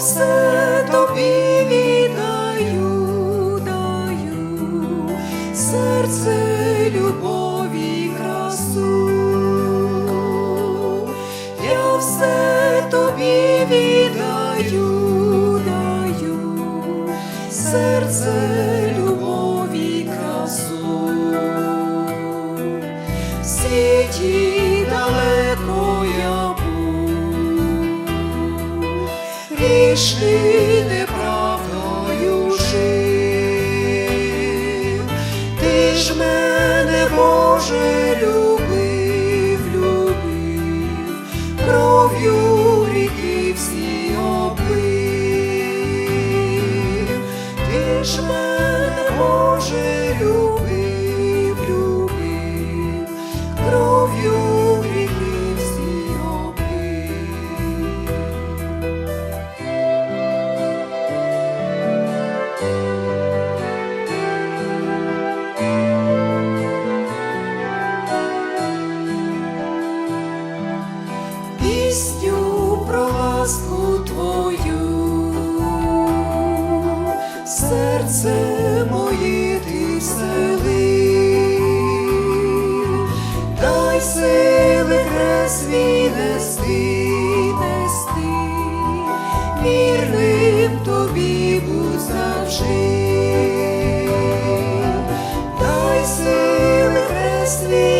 все тобі віддаю, даю. Серце любові, красу, я все тобі віддаю, даю. Серце любові, красу. Всі ті грішний неправдою жив, ти мене, Боже, любив, любив, кров'ю ріки всі ти ж мене, пісню про ласку твою, серце моє ти сели, дай сили свій нести, нести, вірним тобі будь завжди, дай сили свій